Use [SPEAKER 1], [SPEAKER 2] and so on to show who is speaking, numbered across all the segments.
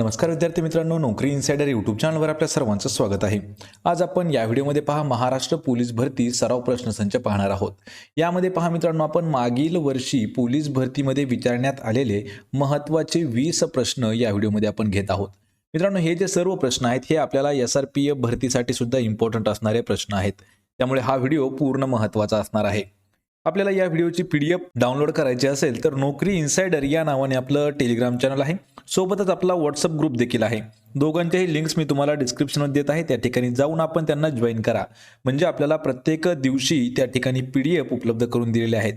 [SPEAKER 1] नमस्कार विद्यार्थी मित्रांनो नोकरी इन्सायडर यूट्यूब चॅनलवर आपल्या सर्वांचं स्वागत आहे. आज आपण या व्हिडिओमध्ये पहा महाराष्ट्र पोलीस भरती सराव प्रश्नसंच पाहणार आहोत. यामध्ये पहा मित्रांनो आपण मागील वर्षी पोलीस भरतीमध्ये विचारण्यात आलेले महत्त्वाचे वीस प्रश्न या व्हिडिओमध्ये आपण घेत आहोत. मित्रांनो हे जे सर्व प्रश्न आहेत हे आपल्याला एस आर पी एफ भरतीसाठी सुद्धा इम्पॉर्टंट असणारे प्रश्न आहेत. त्यामुळे हा व्हिडिओ पूर्ण महत्त्वाचा असणार आहे. आपल्याला या व्हिडिओची पी डी एफ डाउनलोड करायची असेल तर नोकरी इन्सायडर या नावाने आपलं टेलिग्राम चॅनल आहे. सोबतच आपला व्हॉट्सअप ग्रुप देखील आहे. दोघांच्याही लिंक्स मी तुम्हाला डिस्क्रिप्शनमध्ये देत आहे. त्या ठिकाणी जाऊन आपण त्यांना जॉईन करा. म्हणजे आपल्याला प्रत्येक दिवशी त्या ठिकाणी पी डी एफ उपलब्ध करून दिलेले आहेत.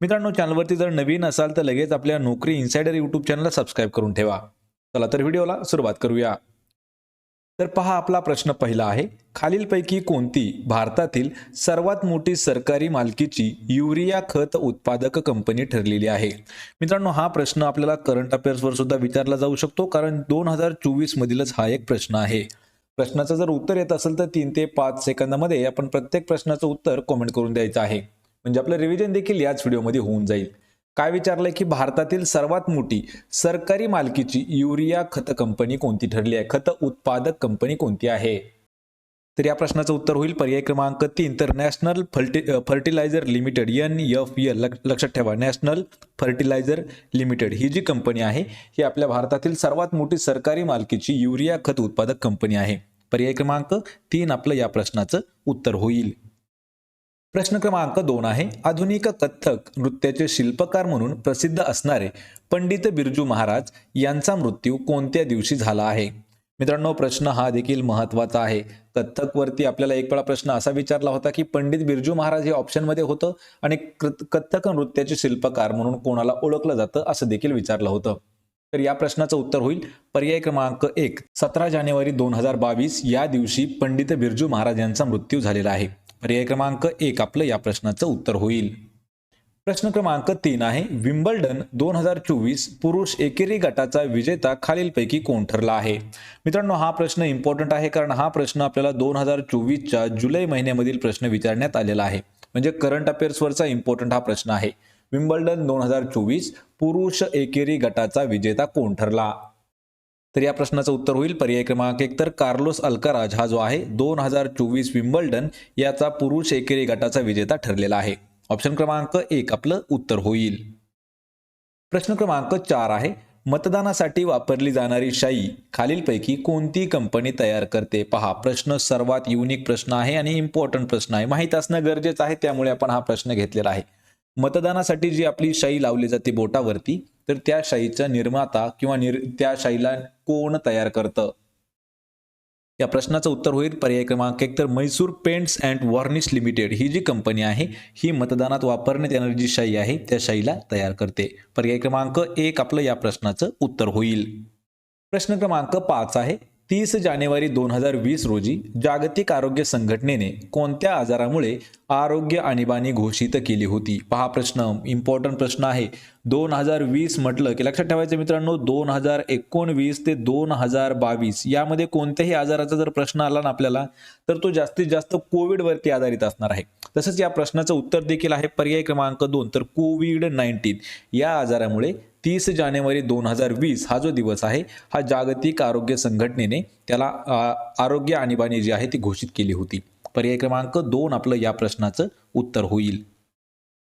[SPEAKER 1] मित्रांनो चॅनलवरती जर नवीन असाल तर लगेच आपल्या नोकरी इन्सायडर यूट्यूब चॅनलला सबस्क्राईब करून ठेवा. चला तर व्हिडिओला सुरुवात करूया. तर पहा आपला प्रश्न पहिला आहे. खालीलपैकी कोणती भारतातील सर्वात मोठी सरकारी मालकीची युरिया खत उत्पादक कंपनी ठरलेली आहे? मित्रांनो हा प्रश्न आपल्याला करंट अफेअर्सवर सुद्धा विचारला जाऊ शकतो कारण दोन हजार चोवीस मधीलच हा एक प्रश्न आहे. प्रश्नाचं जर उत्तर येत असेल तर तीन ते पाच सेकंदामध्ये आपण प्रत्येक प्रश्नाचं उत्तर कॉमेंट करून द्यायचं आहे. म्हणजे आपलं रिव्हिजन देखील याच व्हिडिओमध्ये होऊन जाईल. काय विचारलंय की भारतातील सर्वात मोठी सरकारी मालकीची युरिया खत कंपनी कोणती ठरली आहे? खत उत्पादक कंपनी कोणती आहे? तर या प्रश्नाचं उत्तर होईल पर्याय क्रमांक तीन तर national forty fertiliser limited N F L लक्षात ठेवा नॅशनल फर्टिलायझर लिमिटेड ही जी कंपनी आहे ही आपल्या भारतातील सर्वात मोठी सरकारी मालकीची युरिया खत उत्पादक कंपनी आहे. पर्याय क्रमांक तीन आपलं या प्रश्नाचं उत्तर होईल. प्रश्न क्रमांक दोन आहे. आधुनिक कथ्थक नृत्याचे शिल्पकार म्हणून प्रसिद्ध असणारे पंडित बिरजू महाराज यांचा मृत्यू कोणत्या दिवशी झाला आहे? मित्रांनो प्रश्न हा देखील महत्त्वाचा आहे. कथ्थक वरती आपल्याला एक वेळा प्रश्न असा विचारला होता की पंडित बिरजू महाराज हे ऑप्शनमध्ये होतं? आणि कथ्थक नृत्याचे शिल्पकार म्हणून कोणाला ओळखलं जातं? असं देखील विचारलं होतं. तर या प्रश्नाचं उत्तर होईल. पर्याय क्रमांक एक सतरा जानेवारी दोन हजार बावीस या दिवशी पंडित बिरजू महाराज यांचा मृत्यू झालेला आहे. पर्याय क्रमांक एक आपलं या प्रश्नाचं उत्तर होईल. प्रश्न क्रमांक तीन आहे विम्बल्डन दोन हजार चोवीस पुरुष एकेरी गटाचा विजेता खालीलपैकी कोण ठरला आहे? मित्रांनो हा प्रश्न इम्पॉर्टंट आहे कारण हा प्रश्न आपल्याला दोन हजार चोवीसच्या जुलै महिन्यामधील प्रश्न विचारण्यात आलेला आहे. म्हणजे करंट अफेअर्सवरचा इम्पॉर्टंट हा प्रश्न आहे. विम्बल्डन दोन हजार चोवीस पुरुष एकेरी गटाचा विजेता कोण ठरला? तर या प्रश्नाचं उत्तर होईल. पर्याय क्रमांक एक तर कार्लोस अल्काराज हा जो आहे दोन हजार चोवीस विम्बल्डन याचा पुरुष एकेरी गटाचा विजेता ठरलेला आहे. ऑप्शन क्रमांक एक आपलं उत्तर होईल. प्रश्न क्रमांक चार आहे मतदानासाठी वापरली जाणारी शाई खालीलपैकी कोणती कंपनी तयार करते? पहा प्रश्न सर्वात युनिक प्रश्न आहे आणि इम्पॉर्टंट प्रश्न आहे. माहीत असणं गरजेचं आहे त्यामुळे आपण हा प्रश्न घेतलेला आहे. मतदानासाठी जी आपली शाई लावली जाते बोटावरती तर त्या शाईचा निर्माता किंवा निर त्या शाईला कोण तयार करतं? या प्रश्नाचं उत्तर होईल पर्याय क्रमांक एक तर Mysore paints and varnish limited. ही जी कंपनी आहे ही मतदानात वापरण्यात येणारी जी शाई आहे त्या शाईला तयार करते. पर्याय क्रमांक एक आपलं या प्रश्नाचं उत्तर होईल. प्रश्न क्रमांक पाच आहे. तीस जानेवारी दोन हजार वीस रोजी जागतिक आरोग्य संघटनेने कोणत्या आजारामुळे आरोग्य आणीबाणी घोषित केली होती? पहा प्रश्न इम्पॉर्टंट प्रश्न आहे. दोन हजार वीस म्हटलं की लक्षात ठेवायचं मित्रांनो दोन हजार एकोणवीस ते दोन हजार बावीस यामध्ये कोणत्याही आजाराचा जर प्रश्न आला ना आपल्याला तर तो जास्तीत जास्त कोविडवरती आधारित असणार आहे. तसंच या प्रश्नाचं उत्तर देखील आहे. पर्याय क्रमांक दोन तर कोविड नाईन्टीन या आजारामुळे तीस जानेवारी दोन हजार वीस हा जो दिवस आहे हा जागतिक आरोग्य संघटनेने त्याला आरोग्य आणीबाणी जी आहे ती घोषित केली होती. पर्याय क्रमांक दोन आपलं या प्रश्नाचं उत्तर होईल.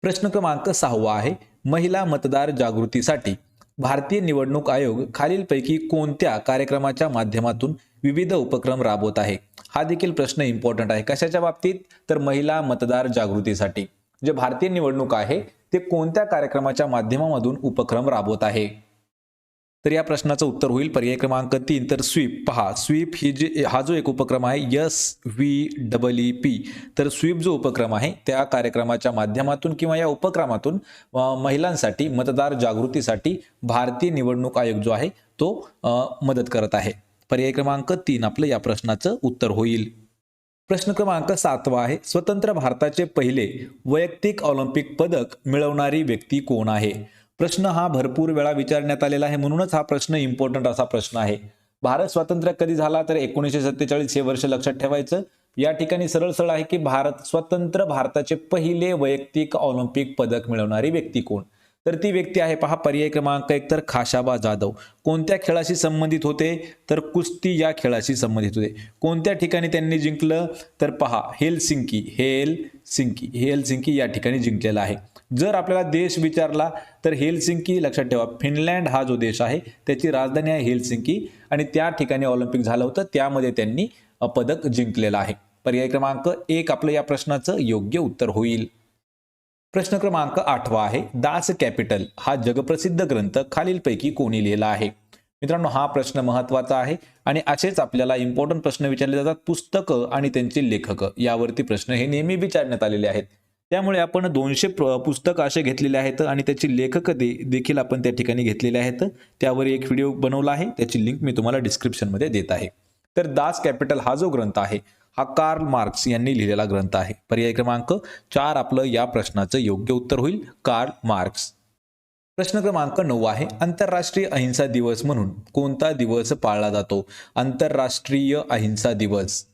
[SPEAKER 1] प्रश्न क्रमांक सहावा आहे महिला मतदार जागृतीसाठी भारतीय निवडणूक आयोग खालीलपैकी कोणत्या कार्यक्रमाच्या माध्यमातून विविध उपक्रम राबवत आहे? हा देखील प्रश्न इम्पॉर्टंट आहे. कशाच्या बाबतीत? तर महिला मतदार जागृतीसाठी. जे भारतीय निवडणूक आहे ते कोणत्या कार्यक्रमाच्या माध्यमामधून उपक्रम राबवत आहे? तर या प्रश्नाचं उत्तर होईल. पर्याय क्रमांक तीन. तर स्वीप पहा. स्वीप ही जे हा जो एक उपक्रम आहे S V double E P. तर स्वीप जो उपक्रम आहे त्या कार्यक्रमाच्या माध्यमातून किंवा या उपक्रमातून महिलांसाठी मतदार जागृतीसाठी भारतीय निवडणूक आयोग जो आहे तो मदत करत आहे. पर्याय क्रमांक तीन आपलं या प्रश्नाचं उत्तर होईल. प्रश्न क्रमांक सातवा आहे. स्वतंत्र भारताचे पहिले वैयक्तिक ऑलिम्पिक पदक मिळवणारी व्यक्ती कोण आहे? प्रश्न हा भरपूर वेळा विचारण्यात आलेला आहे. म्हणूनच हा प्रश्न इम्पॉर्टंट असा प्रश्न आहे. भारत स्वातंत्र्य कधी झाला? तर एकोणीसशे सत्तेचाळीस हे वर्ष लक्षात ठेवायचं. या ठिकाणी सरळ सरळ आहे की भारत स्वतंत्र भारताचे पहिले वैयक्तिक ऑलिम्पिक पदक मिळवणारी व्यक्ती कोण? तर ती व्यक्ती आहे पहा पर्याय क्रमांक एक तर खाशाबा जाधव. कोणत्या खेळाशी संबंधित होते? तर कुस्ती या खेळाशी संबंधित होते. कोणत्या ठिकाणी त्यांनी जिंकलं? तर पहा Helsinki Helsinki Helsinki या ठिकाणी जिंकलेला आहे. जर आपल्याला देश विचारला तर हेलसिंकी लक्षात ठेवा फिनलँड हा जो देश आहे त्याची राजधानी आहे हेलसिंकी आणि त्या ठिकाणी ऑलिम्पिक झालं होतं त्यामध्ये त्यांनी पदक जिंकलेलं आहे. पर्याय क्रमांक एक आपलं या प्रश्नाचं योग्य उत्तर होईल. प्रश्न क्रमांक आठवा आहे. दास कॅपिटल हा जगप्रसिद्ध ग्रंथ खालीलपैकी कोणी लिहिला आहे? मित्रांनो हा प्रश्न महत्त्वाचा आहे आणि असेच आपल्याला इम्पॉर्टंट प्रश्न विचारले जातात. पुस्तकं आणि त्यांचे लेखक. यावरती प्रश्न हे नेहमी विचारण्यात आलेले आहेत. त्यामुळे आपण दोनशे पुस्तकं असे घेतलेले आहेत आणि त्याची लेखक दे देखील आपण त्या ठिकाणी घेतलेले आहेत. त्यावर एक व्हिडिओ बनवला आहे. त्याची लिंक मी तुम्हाला डिस्क्रिप्शनमध्ये देत आहे. तर दास कॅपिटल हा जो ग्रंथ आहे हा कार्ल मार्क्स यांनी लिहिलेला ग्रंथ आहे. पर्याय क्रमांक चार आपलं या प्रश्नाचं योग्य उत्तर होईल. Karl Marx. प्रश्न क्रमांक नऊ आहे. आंतरराष्ट्रीय अहिंसा दिवस म्हणून कोणता दिवस पाळला जातो? आंतरराष्ट्रीय अहिंसा दिवस.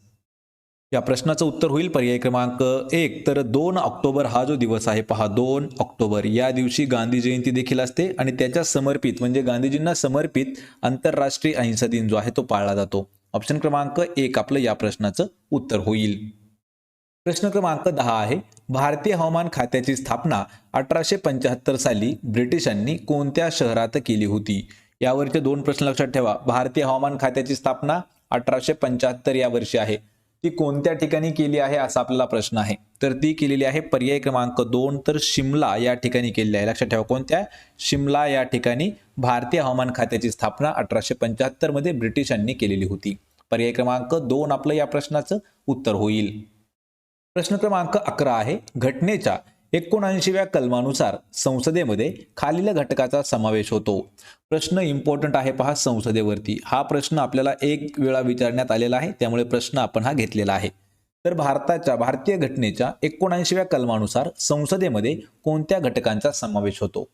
[SPEAKER 1] या प्रश्नाचं उत्तर होईल. पर्याय क्रमांक एक. तर दोन ऑक्टोबर हा जो दिवस आहे पहा. दोन ऑक्टोबर. या दिवशी गांधी जयंती देखील असते आणि त्याच्या समर्पित म्हणजे गांधीजींना समर्पित आंतरराष्ट्रीय अहिंसा दिन जो आहे तो पाळला जातो. ऑप्शन क्रमांक एक आपलं या प्रश्नाचं उत्तर होईल. प्रश्न क्रमांक दहा आहे भारतीय हवामान खात्याची स्थापना अठराशे पंच्याहत्तर साली ब्रिटिशांनी कोणत्या शहरात केली होती? यावरचे दोन प्रश्न लक्षात ठेवा. भारतीय हवामान खात्याची स्थापना अठराशे पंच्याहत्तर या वर्षी आहे. ती कोणत्या ठिकाणी केली आहे असा आपल्याला प्रश्न आहे. तर ती केलेली आहे पर्याय क्रमांक दोन तर शिमला या ठिकाणी केलेली आहे. लक्षात ठेवा कोणत्या? शिमला या ठिकाणी भारतीय हवामान खात्याची स्थापना अठराशे पंच्याहत्तरमध्ये ब्रिटिशांनी केलेली होती. पर्याय क्रमांक दोन आपलं या प्रश्नाचं उत्तर होईल. प्रश्न क्रमांक अकरा आहे घटनेच्या एकोणऐंशीव्या कलमानुसार संसदेमध्ये खालील घटकाचा समावेश होतो. प्रश्न इम्पॉर्टंट आहे पहा संसदेवरती. हा प्रश्न आपल्याला एक वेळा विचारण्यात आलेला आहे त्यामुळे प्रश्न आपण हा घेतलेला आहे. तर भारताच्या भारतीय घटनेच्या एकोणऐंशीव्या कलमानुसार संसदेमध्ये कोणत्या घटकांचा समावेश होतो?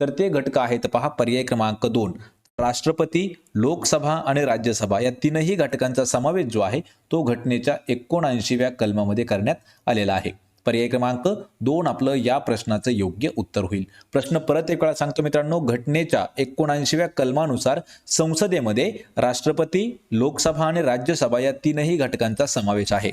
[SPEAKER 1] तर ते घटक आहेत पहा पर्याय क्रमांक दोन राष्ट्रपती लोकसभा आणि राज्यसभा. या तीनही घटकांचा समावेश जो आहे तो घटनेच्या एकोणऐंशीव्या कलमामध्ये करण्यात आलेला आहे. पर्याय क्रमांक दोन आपलं या प्रश्नाचं योग्य उत्तर होईल. प्रश्न परत एक वेळा सांगतो मित्रांनो घटनेच्या एकोणऐंशीव्या कलमानुसार संसदेमध्ये राष्ट्रपती लोकसभा आणि राज्यसभा या तीनही घटकांचा समावेश आहे.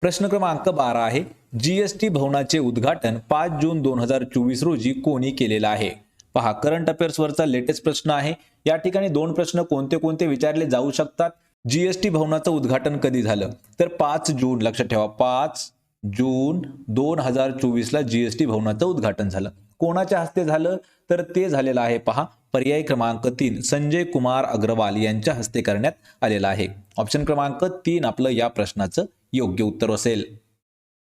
[SPEAKER 1] प्रश्न क्रमांक बारा आहे. जीएसटी भवनाचे उद्घाटन पाच जून दोन हजार चोवीस रोजी कोणी केलेलं आहे? पहा करंट अफेअर्सवरचा लेटेस्ट प्रश्न आहे. या ठिकाणी दोन प्रश्न कोणते कोणते विचारले जाऊ शकतात? जीएसटी भवनाचं उद्घाटन कधी झालं? तर पाच जून लक्षात ठेवा पाच जून दोन हजार चोवीसला जीएसटी भवनाचं उद्घाटन झालं. कोणाच्या हस्ते झालं? तर ते झालेलं आहे पहा पर्याय क्रमांक तीन संजय कुमार अग्रवाल यांच्या हस्ते करण्यात आलेला आहे. ऑप्शन क्रमांक तीन आपलं या प्रश्नाचं योग्य उत्तर असेल.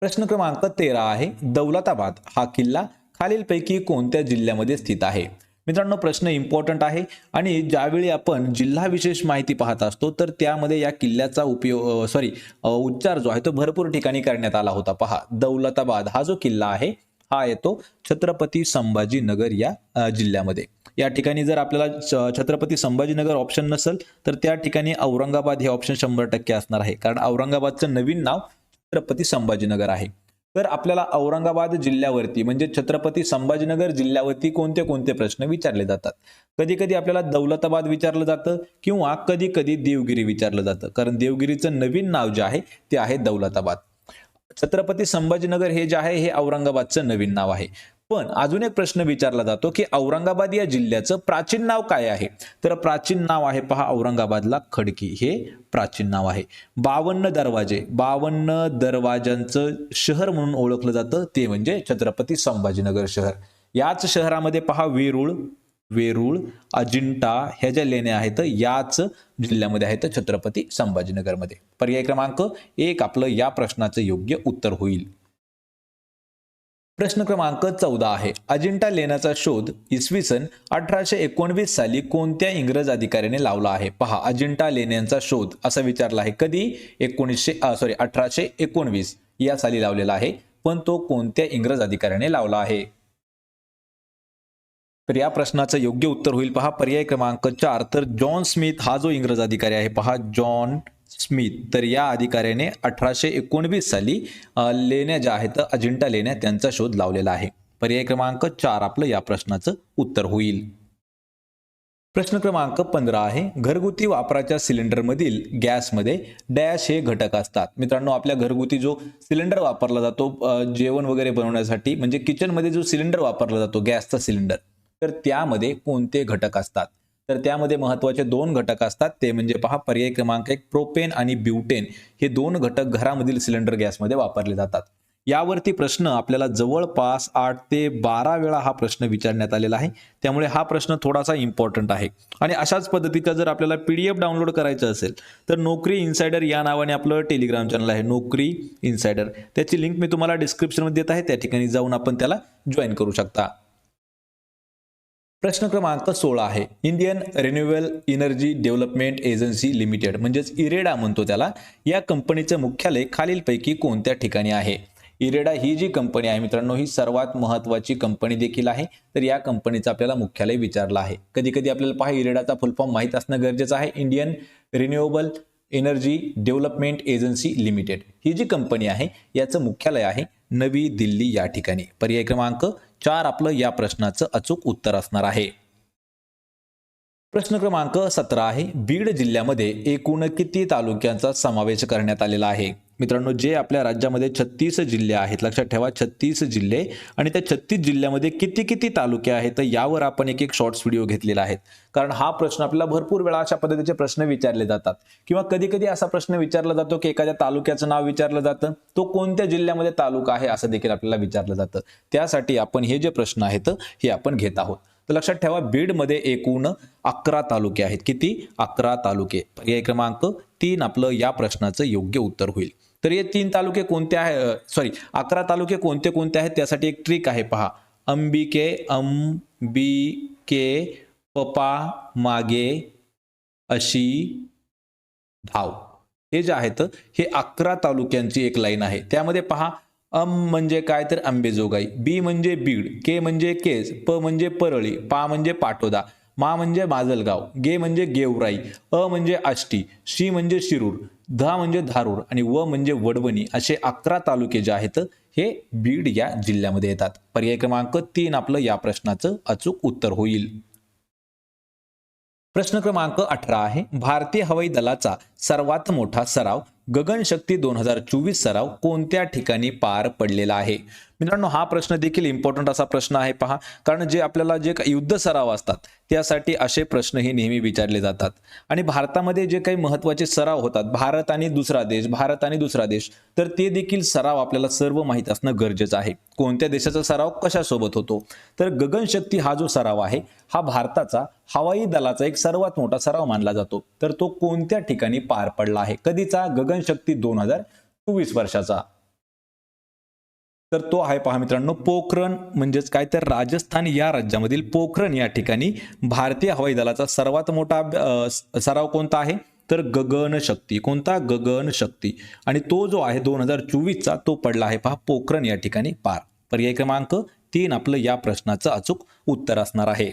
[SPEAKER 1] प्रश्न क्रमांक तेरा आहे दौलताबाद हा किल्ला खालीलपैकी कोणत्या जिल्ह्यामध्ये स्थित आहे? मित्रांनो प्रश्न इम्पॉर्टंट आहे आणि ज्यावेळी आपण जिल्हा विशेष माहिती पाहत असतो तर त्यामध्ये या किल्ल्याचा उपयोग सॉरी उच्चार जो आहे तो भरपूर ठिकाणी करण्यात आला होता. पहा दौलताबाद हा जो किल्ला आहे हा येतो छत्रपती संभाजीनगर या जिल्ह्यामध्ये. या ठिकाणी जर आपल्याला छत्रपती संभाजीनगर ऑप्शन नसेल तर त्या ठिकाणी औरंगाबाद हे ऑप्शन शंभर टक्के असणार आहे. कारण औरंगाबादचं नवीन नाव छत्रपती संभाजीनगर आहे. तर आपल्याला औरंगाबाद जिल्ह्यावरती म्हणजे छत्रपती संभाजीनगर जिल्ह्यावरती कोणते कोणते प्रश्न विचारले जातात? कधी कधी आपल्याला दौलताबाद विचारलं जातं किंवा कधी कधी देवगिरी विचारलं जातं. कारण देवगिरीचं नवीन नाव जे आहे ते आहे दौलताबाद. छत्रपती संभाजीनगर हे जे आहे हे औरंगाबादचं नवीन नाव आहे. पण अजून एक प्रश्न विचारला जातो की औरंगाबाद या जिल्ह्याचं प्राचीन नाव काय आहे? तर प्राचीन नाव आहे पहा औरंगाबादला खडकी हे प्राचीन नाव आहे. बावन्न दरवाजे बावन्न दरवाजांचं शहर म्हणून ओळखलं जातं ते म्हणजे छत्रपती संभाजीनगर शहर. याच शहरामध्ये पहा वेरूळ वेरूळ अजिंठा ह्या ज्या लेण्या आहेत याच जिल्ह्यामध्ये आहेत छत्रपती संभाजीनगरमध्ये. पर्याय क्रमांक एक आपलं या प्रश्नाचं योग्य उत्तर होईल. प्रश्न क्रमांक चौदा आहे. अजिंठा लेण्याचा शोध इसवी सन अठराशे एकोणवीस साली कोणत्या इंग्रज अधिकाऱ्याने लावला आहे? पहा अजिंठा लेण्यांचा शोध असा विचारला आहे. कधी? एकोणीसशे सॉरी अठराशे एकोणवीस या साली लावलेला आहे पण तो कोणत्या इंग्रज अधिकाऱ्याने लावला आहे? तर या प्रश्नाचं योग्य उत्तर होईल. पहा पर्याय क्रमांक चार. तर जॉन स्मिथ हा जो इंग्रज अधिकारी आहे पहा जॉन स्मिथ. तर या अधिकाऱ्याने अठराशे एकोणवीस साली लेण्या ज्या आहेत अजिंठा लेण्या त्यांचा शोध लावलेला आहे. पर्याय क्रमांक चार आपलं या प्रश्नाचं उत्तर होईल. प्रश्न क्रमांक पंधरा आहे. घरगुती वापराच्या सिलेंडरमधील गॅसमध्ये डॅश हे घटक असतात. मित्रांनो आपल्या घरगुती जो सिलेंडर वापरला जातो जेवण वगैरे बनवण्यासाठी म्हणजे किचनमध्ये जो सिलेंडर वापरला जातो गॅसचा सिलेंडर तर त्यामध्ये कोणते घटक असतात? तर त्यामध्ये महत्त्वाचे दोन घटक असतात. ते म्हणजे पहा पर्याय क्रमांक एक प्रोपेन आणि ब्युटेन. हे दोन घटक घरामधील सिलेंडर गॅसमध्ये वापरले जातात. यावरती प्रश्न आपल्याला जवळपास आठ ते बारा वेळा हा प्रश्न विचारण्यात आलेला आहे. त्यामुळे हा प्रश्न थोडासा इम्पॉर्टंट आहे. आणि अशाच पद्धतीचा जर आपल्याला पी डी एफ डाउनलोड करायचं असेल तर नोकरी इन्सायडर या नावाने आपलं टेलिग्राम चॅनल आहे नोकरी इन्सायडर. त्याची लिंक मी तुम्हाला डिस्क्रिप्शनमध्ये देत आहे. त्या ठिकाणी जाऊन आपण त्याला जॉईन करू शकता. प्रश्न क्रमांक सोळा आहे. Indian renewable energy development agency limited म्हणजेच इरेडा म्हणतो त्याला या कंपनीचं मुख्यालय खालीलपैकी कोणत्या ठिकाणी आहे? इरेडा ही जी कंपनी आहे मित्रांनो ही सर्वात महत्वाची कंपनी देखील आहे. तर या कंपनीचं आपल्याला मुख्यालय विचारलं आहे. कधी कधी आपल्याला पहा इरेडाचा फुल फॉर्म माहीत असणं गरजेचं आहे. Indian renewable energy development agency limited ही जी कंपनी आहे याचं मुख्यालय आहे. नवी दिल्ली या ठिकाणी. पर्याय क्रमांक चार आपलं या प्रश्नाचं अचूक उत्तर असणार आहे. प्रश्न क्रमांक सतरा आहे. बीड जिल्ह्यामध्ये एकूण किती तालुक्यांचा समावेश करण्यात आलेला आहे? मित्रांनो जे आपल्या राज्यामध्ये छत्तीस जिल्हे आहेत लक्षात ठेवा छत्तीस जिल्हे आणि त्या छत्तीस जिल्ह्यामध्ये किती किती तालुके आहेत तर यावर आपण एक एक शॉर्ट्स व्हिडिओ घेतलेला आहे कारण हा प्रश्न आपल्याला भरपूर वेळा अशा पद्धतीचे प्रश्न विचारले जातात. किंवा कधी कधी असा प्रश्न विचारला जातो की एखाद्या तालुक्याचं नाव विचारलं जातं तो कोणत्या जिल्ह्यामध्ये तालुका आहे असं देखील आपल्याला विचारलं जातं. त्यासाठी आपण हे जे प्रश्न आहेत हे आपण घेत आहोत. तर लक्षात ठेवा बीडमध्ये एकूण अकरा तालुके आहेत. किती? अकरा तालुके. पर्याय क्रमांक तीन आपलं या प्रश्नाचं योग्य उत्तर होईल. तर हे तीन तालुके कोणते आहे? सॉरी अकरा तालुके कोणते कोणते आहेत? त्यासाठी एक ट्रिक आहे पहा. अंबिके अंबिके पपा मागे अशी धाव. हे जे आहेत हे अकरा तालुक्यांची एक लाईन आहे. त्यामध्ये पहा अम म्हणजे काय? तर अंबेजोगाई बी म्हणजे बीड के म्हणजे केज प म्हणजे परळी पा म्हणजे पाटोदा मा म्हणजे माजलगाव गे म्हणजे गेवराई अ म्हणजे आष्टी शी म्हणजे शिरूर ध म्हणजे धारूर आणि व म्हणजे वडवणी असे अकरा तालुके जे आहेत हे बीड या जिल्ह्यामध्ये येतात. पर्याय क्रमांक तीन आपलं या प्रश्नाचं अचूक उत्तर होईल. प्रश्न क्रमांक अठरा आहे भारतीय हवाई दलाचा सर्वात मोठा सराव गगनशक्ती दोन हजार चोवीस सराव कोणत्या ठिकाणी पार पडलेला आहे? मित्रांनो हा प्रश्न देखील इम्पॉर्टंट असा प्रश्न आहे पहा. कारण जे आपल्याला जे काही युद्ध सराव असतात त्यासाठी असे प्रश्न हे नेहमी विचारले जातात. आणि भारतामध्ये जे काही महत्त्वाचे सराव होतात भारत आणि दुसरा देश भारत आणि दुसरा देश तर ते देखील सराव आपल्याला सर्व माहीत असणं गरजेचं आहे. कोणत्या देशाचा सराव कशासोबत होतो? तर गगनशक्ती हा जो सराव आहे हा भारताचा हवाई दलाचा एक सर्वात मोठा सराव मानला जातो. तर तो कोणत्या ठिकाणी पार पडला आहे? कधीचा? गगनशक्ती दोन हजार चोवीस वर्षाचा. तर तो आहे पहा मित्रांनो पोखरण म्हणजेच काय तर राजस्थान या राज्यामधील पोखरण या ठिकाणी भारतीय हवाई दलाचा सर्वात मोठा सराव कोणता आहे? तर गगन शक्ती. कोणता? गगन शक्ती. आणि तो जो आहे दोन हजार चोवीसचा तो पडला आहे पहा पोखरण या ठिकाणी पार. पर्याय क्रमांक तीन आपलं या प्रश्नाचं अचूक उत्तर असणार आहे.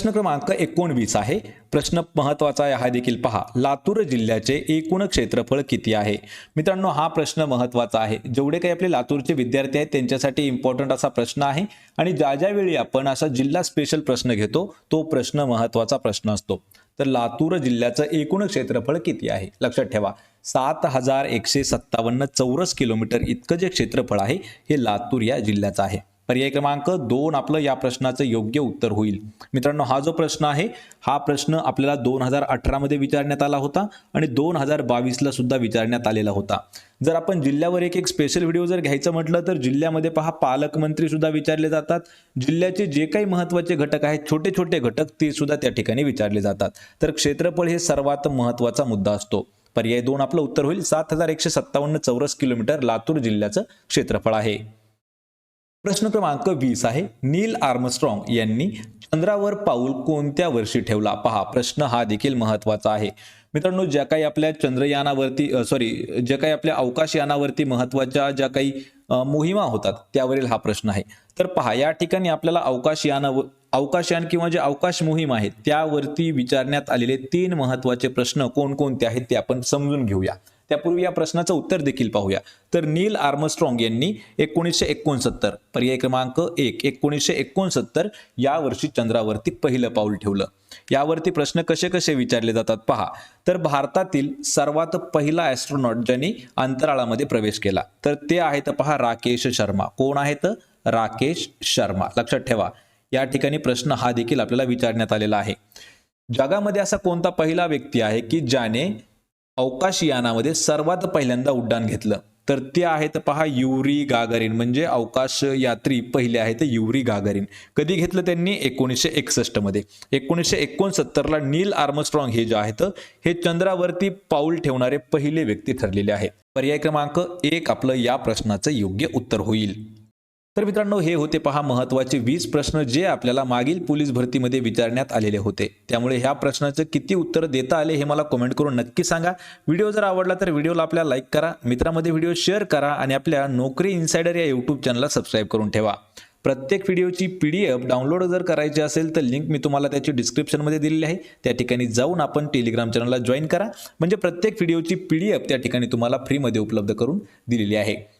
[SPEAKER 1] प्रश्न क्रमांक एकोणवीस आहे. प्रश्न महत्त्वाचा आहे. हा देखील पहा. लातूर जिल्ह्याचे एकूण क्षेत्रफळ किती आहे? मित्रांनो हा प्रश्न महत्त्वाचा आहे. जेवढे काही आपले लातूरचे विद्यार्थी आहेत त्यांच्यासाठी इम्पॉर्टंट असा प्रश्न आहे. आणि ज्या ज्या वेळी आपण असा जिल्हा स्पेशल प्रश्न घेतो तो प्रश्न महत्त्वाचा प्रश्न असतो. तर लातूर जिल्ह्याचं एकूण क्षेत्रफळ किती आहे? लक्षात ठेवा. सात हजार एकशे सत्तावन्न चौरस किलोमीटर इतकं जे क्षेत्रफळ आहे हे लातूर या जिल्ह्याचं आहे. पर्याय क्रमांक दोन आपलं या प्रश्नाचं योग्य उत्तर होईल. मित्रांनो हा जो प्रश्न आहे हा प्रश्न आपल्याला दोन हजार अठरामध्ये विचारण्यात आला होता आणि दोन हजार बावीसला सुद्धा विचारण्यात आलेला होता. जर आपण जिल्ह्यावर एक एक स्पेशल व्हिडिओ जर घ्यायचं म्हटलं तर जिल्ह्यामध्ये पहा पालकमंत्री सुद्धा विचारले जातात. जिल्ह्याचे जे काही महत्त्वाचे घटक आहेत छोटे छोटे घटक ते सुद्धा त्या ठिकाणी विचारले जातात. तर क्षेत्रफळ हे सर्वात महत्त्वाचा मुद्दा असतो. पर्याय दोन आपलं उत्तर होईल. सात हजार एकशे सत्तावन्न चौरस किलोमीटर लातूर जिल्ह्याचं क्षेत्रफळ आहे. प्रश्न क्रमांक वीस आहे. नील आर्मस्ट्रॉंग यांनी चंद्रावर पाऊल कोणत्या वर्षी ठेवला? पहा प्रश्न हा देखील महत्त्वाचा आहे. मित्रांनो ज्या काही आपल्या चंद्रयानावरती सॉरी ज्या काही आपल्या अवकाशयानावरती महत्त्वाच्या ज्या काही मोहिमा होतात त्यावरील हा प्रश्न आहे. तर पहा या ठिकाणी आपल्याला अवकाशयानावर अवकाशयान किंवा जे अवकाश मोहीम आहेत त्यावरती विचारण्यात आलेले तीन महत्त्वाचे प्रश्न कोणकोणते आहेत ते आपण समजून घेऊया. त्यापूर्वी या प्रश्नाचं उत्तर देखील पाहूया. तर नील आर्मस्ट्रॉंग यांनी एकोणीसशे एकोणसत्तर पर्याय क्रमांक एक एकोणीसशे एकोणसत्तर या वर्षी चंद्रावरती पहिलं पाऊल ठेवलं. यावरती प्रश्न कसे कसे विचारले जातात पहा. तर भारतातील सर्वात पहिला ॲस्ट्रॉनॉट ज्यांनी अंतराळामध्ये प्रवेश केला तर ते आहेत पहा राकेश शर्मा. कोण आहेत? राकेश शर्मा. लक्षात ठेवा या ठिकाणी प्रश्न हा देखील आपल्याला विचारण्यात आलेला आहे. जगामध्ये असा कोणता पहिला व्यक्ती आहे की ज्याने अवकाशयानामध्ये सर्वात पहिल्यांदा उड्डाण घेतलं. तर ते आहेत पहा युरी गागारीन. म्हणजे अवकाश यात्री पहिले आहेत युरी गागारीन. कधी घेतलं त्यांनी? एकोणीसशे एकसष्टमध्ये एकोणीसशे एकोणसत्तरला नील आर्मस्ट्रॉंग हे जे आहेत हे चंद्रावरती पाऊल ठेवणारे पहिले व्यक्ती ठरलेले आहेत पर्याय क्रमांक एक आपलं या प्रश्नाचं योग्य उत्तर होईल. तर मित्रांनो हे होते पहा महत्त्वाचे वीस प्रश्न जे आपल्याला मागील पोलीस भरतीमध्ये विचारण्यात आलेले होते. त्यामुळे ह्या प्रश्नाचं किती उत्तर देता आले हे मला कमेंट करून नक्की सांगा. व्हिडिओ जर आवडला तर व्हिडिओला आपल्या लाईक करा मित्रामध्ये व्हिडिओ शेअर करा आणि आपल्या नोकरी इन्सायडर या यूट्यूब चॅनलला सबस्क्राईब करून ठेवा. प्रत्येक व्हिडिओची पी डी एफ डाउनलोड जर करायची असेल तर लिंक मी तुम्हाला त्याची डिस्क्रिप्शनमध्ये दिलेली आहे. त्या ठिकाणी जाऊन आपण टेलिग्राम चॅनलला जॉईन करा. म्हणजे प्रत्येक व्हिडिओची पी डी एफ त्या ठिकाणी तुम्हाला फ्रीमध्ये उपलब्ध करून दिलेली आहे.